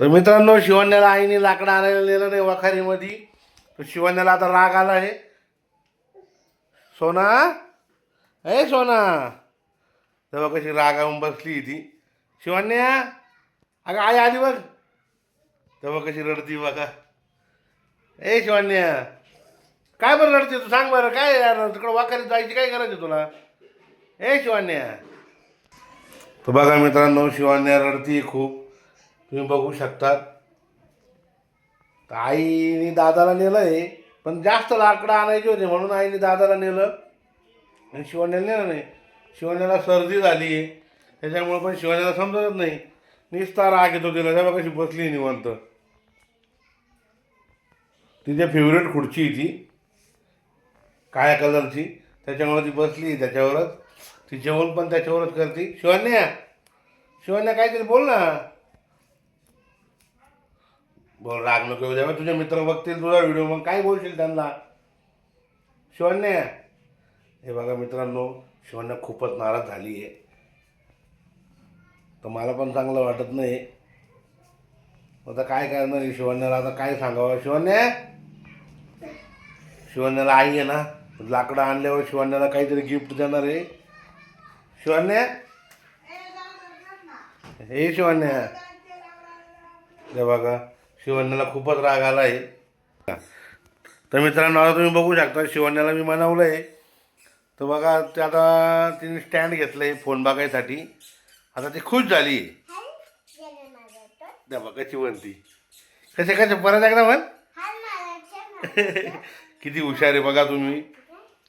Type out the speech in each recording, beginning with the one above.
तर मित्रांनो शिवण्याला आईने लाकडं आणायला नेलं नाही वखारीमध्ये. तर शिवण्याला आता राग आला आहे. सोना? ए सोना. तेव्हा कशी रागावून बसली ती शिवण्या अगं आई आली बघ. तेव्हा कशी रडती बघा. ए शिवण्या. काय बरं रडते तू? सांग बरं. काय यार तिकडं वाखारीत जायची काय करायचं आहे तुला? ए शिवण्या. तर बघा मित्रांनो शिवण्या रडती खूप. तुम्ही बघू शकतात. तर आईने दादाला नेलं आहे पण जास्त लाकडं आणायची होते म्हणून आईने दादाला नेलं. आणि शिवण्याला नेलं नाही. शिवण्याला सर्दी झाली आहे. त्याच्यामुळे पण शिवण्याला समजत नाही. निस्ता राग येतो तिला. त्या कशी बसली निवांत. तिच्या फेवरेट खुर्ची आहे ती काळ्या कलरची त्याच्यामुळे ती बसली त्याच्यावरच. ती जेवण पण त्याच्यावरच करते. शिवण्या शिवण्या काहीतरी बोल ना. बोल राग नको येऊ द्या तुझे मित्र बघतील तुझा व्हिडिओ मग काय बोलशील त्यांना? शिवण्या हे बघा मित्रांनो शिवण्या खूपच नाराज झाली आहे तर मला पण चांगलं वाटत नाही. आता काय करणार शिवण्याला आता काय सांगावं? शिवण्या शिवण्याला आई आहे ना लाकडं आणल्यावर शिवण्याला काहीतरी गिफ्ट देणार आहे. शिवण्या हे शिवण्या हे बघा शिवण्याला खूपच राग आला आहे तर मित्रांनो आता तुम्ही बघू शकता शिवण्याला मी मनवलं आहे तर बघा ते आता तिने स्टँड घेतलं आहे फोन बघायसाठी. आता ती खुश झाली. त्या बघा कशी म्हणती कसे कसे परत एकदा म्हण. किती हुशार आहे बघा तुम्ही.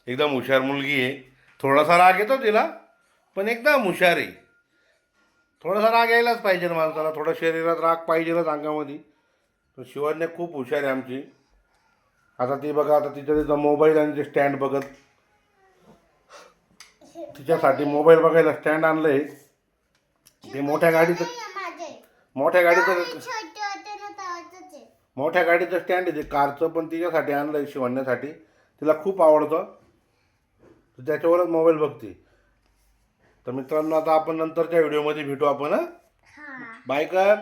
एकदम हुशार मुलगी आहे. थोडासा राग येतो तिला पण एकदम हुशार आहे. थोडासा राग यायलाच पाहिजे ना माणसाला थोडा शरीरात राग पाहिजेच अंगामध्ये. तर शिवान्या खूप हुशार आहे आमची. आता ती बघा आता तिच्या तिचा मोबाईल आणि ते स्टँड बघत. तिच्यासाठी मोबाईल बघायला स्टँड आणलं आहे ते मोठ्या गाडीचं मोठ्या गाडीचं मोठ्या गाडीचं स्टँड आहे ते. कारचं पण तिच्यासाठी आणलं आहे शिवण्यासाठी. तिला खूप आवडतं. तर त्याच्यावरच मोबाईल बघते. तर मित्रांनो आता आपण नंतरच्या व्हिडिओमध्ये भेटू आपण? बाय कर.